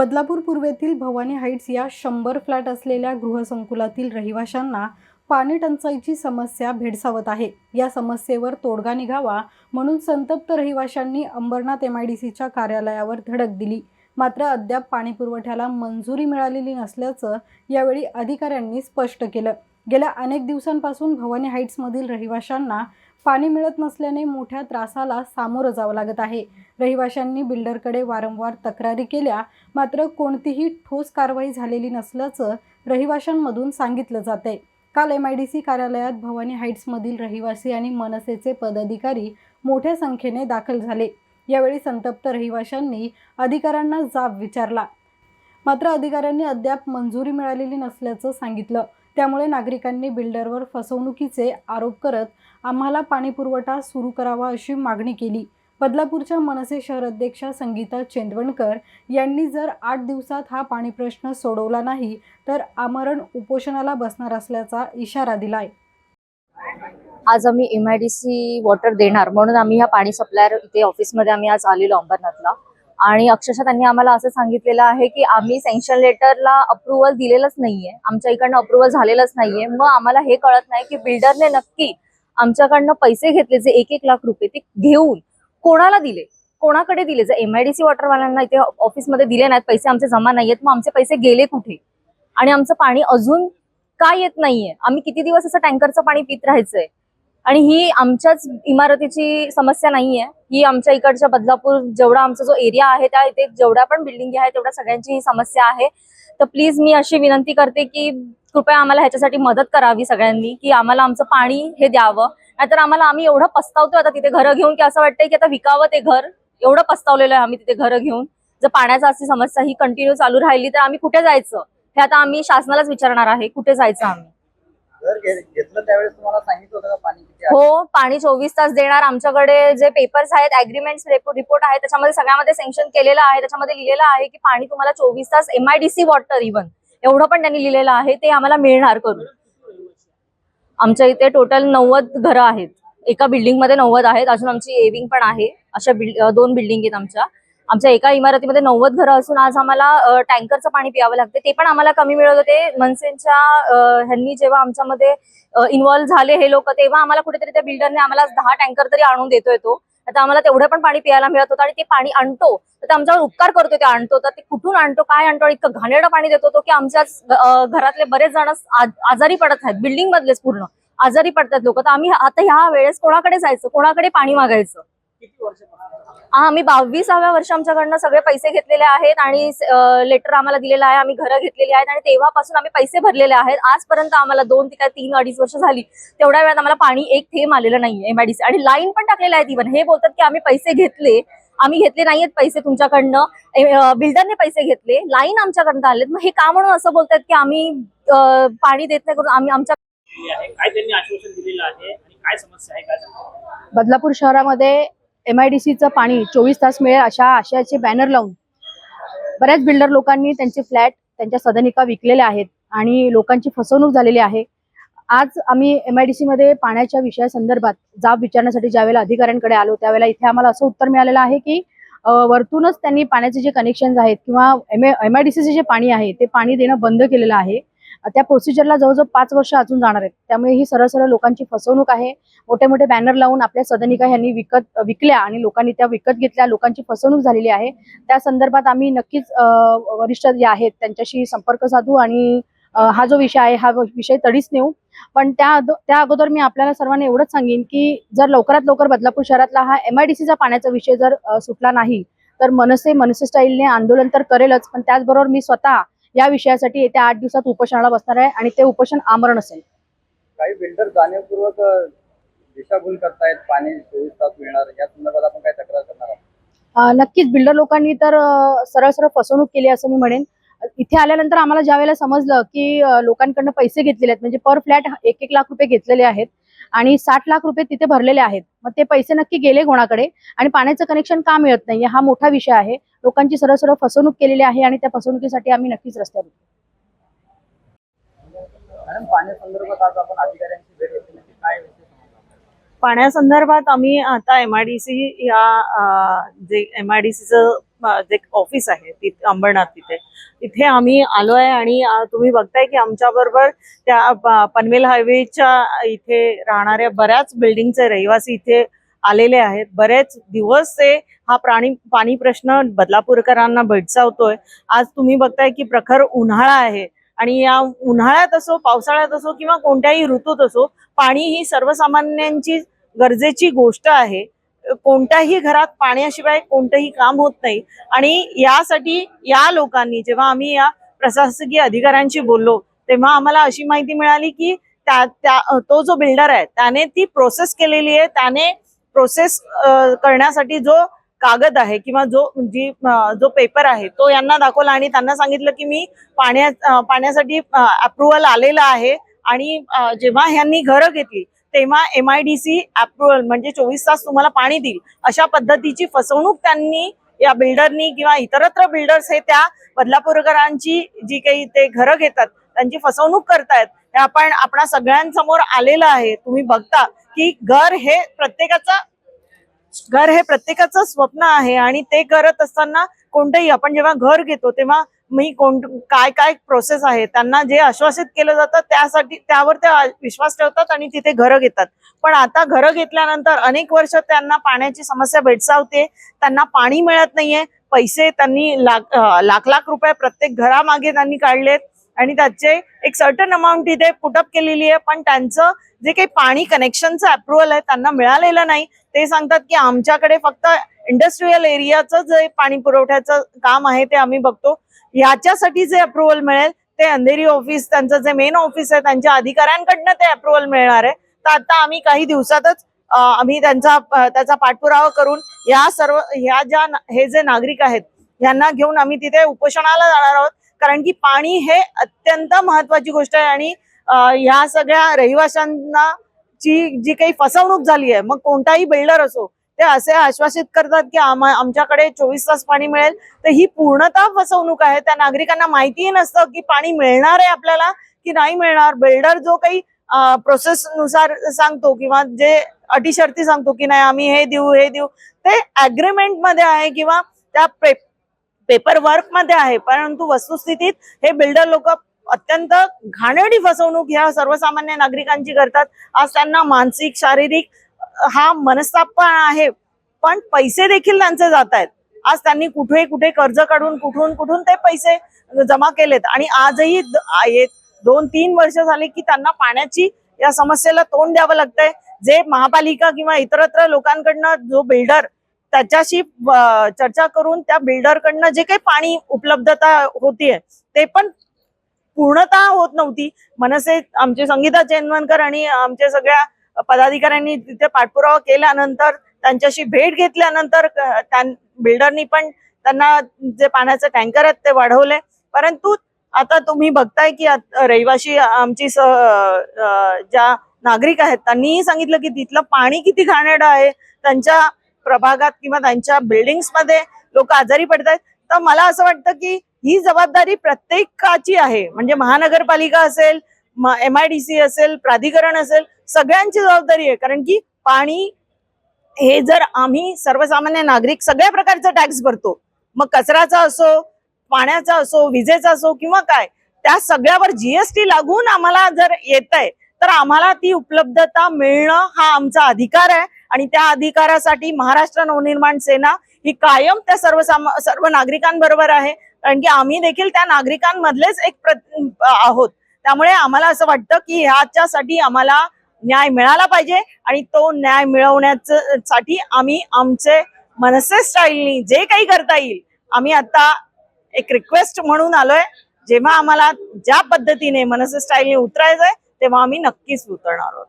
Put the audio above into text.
Badlapur पूर्वेतील Bhavani heights या शंभर flat असलेल्या गृहसंकुलातील रहिवाशांना पाणी टंचाईची समस्या भेडसावत आहे. या समस्येवर तोडगा निघावा म्हणून संतप्त रहिवाशांनी अंबरनाथ एम आय डी सीच्या कार्यालयावर धडक दिली. मात्र अद्याप पाणी पुरवठ्याला मंजुरी मिळालेली नसल्याचं यावेळी अधिकाऱ्यांनी स्पष्ट केलं. गेल्या अनेक दिवसांपासून भवानी हाईट्समधील रहिवाशांना पाणी मिळत नसल्याने मोठ्या त्रासाला सामोरं जावं लागत आहे. रहिवाशांनी बिल्डरकडे वारंवार तक्रारी केल्या मात्र कोणतीही ठोस कारवाई झालेली नसल्याचं रहिवाशांमधून सांगितलं जात आहे काल एम आय डी सी कार्यालयात भवानी हाईट्समधील रहिवासी आणि मनसेचे पदाधिकारी मोठ्या संख्येने दाखल झाले. यावेळी संतप्त रहिवाशांनी अधिकाऱ्यांना जाब विचारला. मात्र अधिकाऱ्यांनी अद्याप मंजुरी मिळालेली नसल्याचं सांगितलं. त्यामुळे नागरिकांनी बिल्डरवर फसवणुकीचे आरोप करत आम्हाला पाणीपुरवठा सुरू करावा अशी मागणी केली. बदलापूरच्या मनसे शहर अध्यक्षा संगीता चेंदवणकर यांनी जर आठ दिवसात हा पाणी प्रश्न सोडवला नाही तर आमरण उपोषणाला बसणार असल्याचा इशारा दिलाय. आज आम्ही M I D C water देणार म्हणून आम्ही ह्या पाणी सप्लायर इथे ऑफिसमध्ये आम्ही आज आलेलो अंबरनाथला. आणि अक्षरशः त्यांनी आम्हाला असं सांगितलेलं आहे की आम्ही सँक्शन लेटरला अप्रुव्हल दिलेलंच नाहीये. आमच्या इकडनं अप्रुव्हल झालेलंच नाहीये. मग आम्हाला हे कळत नाही की बिल्डरने नक्की आमच्याकडनं पैसे घेतले जे एक एक लाख रुपये ते घेऊन कोणाला दिले? कोणाकडे दिले? जर एम आय डी सी वॉटरवाल्यांना इथे ऑफिसमध्ये दिले नाहीत पैसे आमचे जमा नाहीयेत मग आमचे पैसे गेले कुठे? आणि आमचं पाणी अजून का येत नाहीये? आम्ही किती दिवस असं टँकरचं पाणी पित राहायचंय? आणि ही आमच्याच इमारतीची समस्या नाहीये. ही आमच्या इकडच्या बदलापूर जेवढा आमचा जो एरिया आहे त्या इथे जेवढ्या पण बिल्डिंग आहे तेवढ्या सगळ्यांची ही समस्या आहे. तर प्लीज मी अशी विनंती करते की कृपया आम्हाला ह्याच्यासाठी मदत करावी सगळ्यांनी की आम्हाला आमचं पाणी हे द्यावं. नाहीतर आम्हाला आम्ही एवढं पस्तावतोय आता तिथे घरं घेऊन की असं वाटतंय की आता विकावं ते घर. एवढं पस्तावलेलं आहे आम्ही तिथे घरं घेऊन. जर पाण्याचा अशी समस्या ही कंटिन्यू चालू राहिली तर आम्ही कुठे जायचं? हे आता आम्ही शासनालाच विचारणार आहे कुठे जायचं आम्ही? घेतलं त्यावेळेस तुम्हाला सांगितलं होतं का पाणी किती आहे? हो पाणी चोवीस तास देणार. आमच्याकडे जे पेपर्स आहेत अग्रीमेंट रिपोर्ट आहे त्याच्यामध्ये सगळ्यामध्ये सेंक्शन केलेलं आहे. त्याच्यामध्ये लिहिलेलं आहे की पाणी तुम्हाला चोवीस तास एमआयडीसी वॉटर इव्हन एवढं पण त्यांनी लिहिलेलं आहे. ते आम्हाला मिळणार करून. आमच्या इथे टोटल नव्वद घरं आहेत. एका बिल्डिंगमध्ये नव्वद आहेत. अजून आमची एविंग पण आहे. अशा बिल्ड- अं, दोन बिल्डिंग आहेत आमच्या. आमच्या एका इमारतीमध्ये नव्वद घरं असून आज आम्हाला टँकरचं पाणी प्यावं लागते. ते पण आम्हाला कमी मिळत होते मनसेच्या ह्यांनी जेव्हा आमच्यामध्ये इन्व्हॉल्व्ह झाले हे लोक तेव्हा आम्हाला कुठेतरी त्या बिल्डरने आम्हाला दहा टँकर तरी आणून देतोय तो. आता आम्हाला तेवढं पण पाणी प्यायला मिळत होतं आणि ते पाणी आणतो. तर आमच्यावर उपकार करतो ते आणतो. तर ते कुठून आणतो काय आणतो आणि इतकं घाणेरडं पाणी देतो तो की आमच्याच घरातले बरेच जण आजारी पडत आहेत. बिल्डिंग मधलेच पूर्ण. आजारी पडतात लोक. तर आम्ही आता ह्या वेळेस कोणाकडे जायचं? कोणाकडे पाणी मागायचं? आम्ही बावीसाव्या वर्ष आमच्याकडनं सगळे पैसे घेतलेले आहेत आणि लेटर आम्हाला दिलेलं आहे. आम्ही घरं घेतलेली आहेत आणि तेव्हापासून आम्ही पैसे भरलेले आहेत. आजपर्यंत आम्हाला दोन ते काय तीन अडीच वर्ष झाली. तेवढ्या वेळात आम्हाला पाणी एक थेंब आलेलं नाहीये एमआयडीसी आणि लाईन पण टाकलेले आहेत इव्हन हे बोलतात की आम्ही पैसे घेतले. आम्ही घेतले नाहीयेत पैसे तुमच्याकडनं. बिल्डरने पैसे घेतले. लाईन आमच्याकडनं आलेत. मग हे का म्हणून असं बोलतात की आम्ही पाणी देत नाही करून आम्ही आमच्या आहे काय त्यांनी आश्वासन दिलेलं आहे आणि काय समस्या आहे? बदलापूर शहरामध्ये एम आय डी सीचं पाणी चोवीस तास मिळेल अशा आशयाचे बॅनर लावून. बऱ्याच बिल्डर लोकांनी त्यांचे फ्लॅट त्यांच्या सदनिका विकलेल्या आहेत आणि लोकांची फसवणूक झालेली आहे. आज आम्ही एम आय डी सीमध्ये पाण्याच्या विषयासंदर्भात जाब विचारण्यासाठी ज्यावेळेला अधिकाऱ्यांकडे आलो त्यावेळेला इथे आम्हाला असं उत्तर मिळालेलं आहे की वरतूनच त्यांनी पाण्याचे जे कनेक्शन आहेत किंवा एम एम आय डी सीचे जे पाणी आहे ते पाणी देणं बंद केलेलं आहे. त्या प्रोसिजरला जवळजवळ पाच वर्ष अजून जाणार आहेत. त्यामुळे ही सरळ सरळ लोकांची फसवणूक आहे. मोठे मोठे बॅनर लावून आपल्या सदनिका ह्यांनी विकत विकल्या आणि लोकांनी त्या विकत घेतल्या लोकांची फसवणूक झालेली आहे. त्या संदर्भात आम्ही नक्कीच वरिष्ठ जे आहेत त्यांच्याशी संपर्क साधू आणि हा जो विषय आहे हा विषय तडीच नेऊ. पण त्या त्या अगोदर मी आपल्याला सर्वांना एवढंच सांगेन की जर लवकरात लवकर बदलापूर शहरातला हा एमआयडीसीचा पाण्याचा विषय जर सुटला नाही तर मनसे मनसे स्टाईलने आंदोलन तर करेलच. पण त्याचबरोबर मी स्वतः या विषयासाठी येत्या आठ दिवसात उपोषणाला बसणार आहे आणि ते उपोषण आमरण असेल. काही बिल्डर जाणीवपूर्वक दिशाभूल करतायत पाणी चोवीस तास मिळणार या संदर्भात आपण काय तक्रार करणार आहोत? नक्कीच. बिल्डर लोकांनी तर सरळ सरळ फसवणूक केली असं मी म्हणेन. इथे आल्यानंतर आम्हाला ज्या वेळेला समजलं की लोकांकडनं पैसे घेतलेले आहेत म्हणजे पर फ्लॅट एक एक लाख रुपये घेतलेले आहेत आणि साठ लाख रुपये तिथे भरलेले आहेत मग ते पैसे नक्की गेले कोणाकडे आणि पाण्याचं कनेक्शन का मिळत नाही हा मोठा विषय आहे लोकांची सरळ सरळ फसवणूक केलेली आहे आणि त्या फसवणुकीसाठी आम्ही नक्कीच रस्त्यावर उतरू. मॅडम पाण्यासंदर्भात आज आपण अधिकाऱ्यांची भेट घेतली काय विषय समजला? पाण्यासंदर्भात आम्ही आता एम आय डी सी या जे एम आय डी सीचं म- जे ऑफिस आहे तिथे अंबरनाथ तिथे इथे आम्ही आलोय आणि तुम्ही बघताय की आमच्या बरोबर त्या पनवेल हायवेच्या इथे राहणाऱ्या बऱ्याच बिल्डिंगचे रहिवासी इथे आलेले आहेत. बरेच दिवस ते हा प्राणी पाणी प्रश्न बदलापूरकरांना भेडसावतोय. आज तुम्ही बघताय की प्रखर उन्हाळा आहे आणि या उन्हाळ्यात असो पावसाळ्यात असो किंवा कोणत्याही ऋतूत असो पाणी ही सर्वसामान्यांची गरजेची गोष्ट आहे. कोणत्याही घरात पाण्याशिवाय कोणतंही काम होत नाही. आणि यासाठी या लोकांनी जेव्हा आम्ही या प्रशासकीय अधिकाऱ्यांशी बोललो तेव्हा आम्हाला अशी माहिती मिळाली की त्या त्या तो जो बिल्डर आहे त्याने ती प्रोसेस केलेली आहे. त्याने प्रोसेस करण्यासाठी जो कागद आहे किंवा जो जी जो पेपर आहे तो यांना दाखवला आणि त्यांना सांगितलं की मी पाण्या पाण्यासाठी अप्रुव्हल आलेला आहे. आणि जेव्हा ह्यांनी घरं घेतली तेव्हा M I D C approval म्हणजे चोवीस तास तुम्हाला पाणी देईल. अशा पद्धतीची फसवणूक त्यांनी या बिल्डरनी किंवा इतरत्र बिल्डर्स हे त्या बदलापूरकरांची जी काही ते घरं घेतात त्यांची फसवणूक करतायत. हे आपण आपणा सगळ्यांसमोर आलेलं आहे. तुम्ही बघता की घर हे प्रत्येकाचा घर हे प्रत्येकाचं स्वप्न आहे आणि ते करत असताना कोणतंही आपण जेव्हा घर घेतो तेव्हा मी कोण काय काय प्रोसेस आहे त्यांना जे आश्वासित केलं जातं त्यासाठी त्यावर ते विश्वास ठेवतात आणि तिथे घरं घेतात. पण आता घरं घेतल्यानंतर अनेक वर्ष त्यांना पाण्याची समस्या भेडसावते त्यांना पाणी मिळत नाहीये पैसे त्यांनी लाख लाख लाख रुपये प्रत्येक घरामागे त्यांनी काढलेत आणि त्याचे एक सर्टन अमाऊंट इथे पुटअप केलेली आहे पण त्यांचं जे काही पाणी कनेक्शनचं अप्रुव्हल आहे त्यांना मिळालेलं नाही. ते सांगतात की आमच्याकडे फक्त इंडस्ट्रीयल एरियाचं जे पाणी पुरवठ्याचं काम आहे ते आम्ही बघतो. याच्यासाठी जे अप्रुव्हल मिळेल ते अंधेरी ऑफिस त्यांचं जे मेन ऑफिस आहे त्यांच्या अधिकाऱ्यांकडनं ते अप्रुव्हल मिळणार आहे. तर आता आम्ही काही दिवसातच आम्ही त्यांचा त्याचा पाठपुरावा करून या सर्व ह्या ज्या हे जे नागरिक आहेत यांना घेऊन आम्ही तिथे उपोषणाला जाणार आहोत. कारण की पाणी हे अत्यंत महत्वाची गोष्ट आहे आणि ह्या सगळ्या रहिवाशांना ची जी काही फसवणूक झाली आहे मग कोणताही बिल्डर असो ते असे आश्वासित करतात की आमच्याकडे चोवीस तास पाणी मिळेल. तर ही पूर्णतः फसवणूक आहे. त्या नागरिकांना माहितीही नसतं की पाणी मिळणार आहे आपल्याला की नाही मिळणार. बिल्डर जो काही प्रोसेस नुसार सांगतो किंवा जे अटी शर्ती सांगतो की नाही आम्ही हे देऊ हे देऊ ते अग्रीमेंटमध्ये आहे किंवा त्या पेपर वर्कमध्ये आहे. परंतु वस्तुस्थितीत हे बिल्डर लोक अत्यंत घाणेरडी फसवणूक ह्या सर्वसामान्य नागरिकांची करतात. आज त्यांना मानसिक शारीरिक हा मनस्ताप पण आहे पण पैसे देखील त्यांचे जात आहेत. आज त्यांनी कुठे कुठे कर्ज काढून कुठून कुठून ते पैसे जमा केलेत. आणि आजही आहेत ये- दोन तीन वर्ष झाली की त्यांना पाण्याची या समस्येला तोंड द्यावं लागतंय. जे महापालिका किंवा इतरत्र लोकांकडनं जो बिल्डर त्याच्याशी चर्चा करून त्या बिल्डरकडनं जे काही पाणी उपलब्धता होतीये ते पण पूर्णता होत नव्हती. मनसे आमचे संगीता चेनवनकर आणि आमच्या सगळ्या पदाधिकाऱ्यांनी तिथे पाठपुरावा केल्यानंतर त्यांच्याशी भेट घेतल्यानंतर बिल्डरनी पण त्यांना जे पाण्याचे टँकर आहेत ते वाढवले. परंतु आता तुम्ही बघताय की रहिवाशी आमची ज्या नागरिक आहेत त्यांनीही सांगितलं की तिथलं पाणी किती घाणेरडं आहे. त्यांच्या प्रभागात किंवा त्यांच्या बिल्डिंग्समध्ये लोक आजारी पडत आहेत तर मला असं वाटतं की ही जबाबदारी प्रत्येकाची आहे. म्हणजे महानगरपालिका असेल एम आय डी सी असेल प्राधिकरण असेल सगळ्यांची जबाबदारी आहे. कारण की पाणी हे जर आम्ही सर्वसामान्य नागरिक सगळ्या प्रकारचा टॅक्स भरतो मग कचऱ्याचा असो पाण्याचा असो विजेचा असो किंवा काय त्या सगळ्यावर जीएसटी लागून आम्हाला जर येत आहे तर आम्हाला ती उपलब्धता मिळणं हा आमचा अधिकार आहे. आणि त्या अधिकारासाठी महाराष्ट्र नवनिर्माण सेना ही कायम त्या सर्व सर्व नागरिकांबरोबर आहे. कारण की आम्ही देखील त्या नागरिकांमधलेच एक आहोत. त्यामुळे आम्हाला असं वाटतं की ह्याच्यासाठी आम्हाला न्याय मिळाला पाहिजे आणि तो न्याय मिळवण्याचं साठी आम्ही आमचे मनसे स्टाईलनी जे काही करता येईल आम्ही आता एक रिक्वेस्ट म्हणून आलोय. जेव्हा आम्हाला ज्या पद्धतीने मनसे स्टाईलने उतरायचंय तेव्हा आम्ही नक्कीच उतरणार आहोत.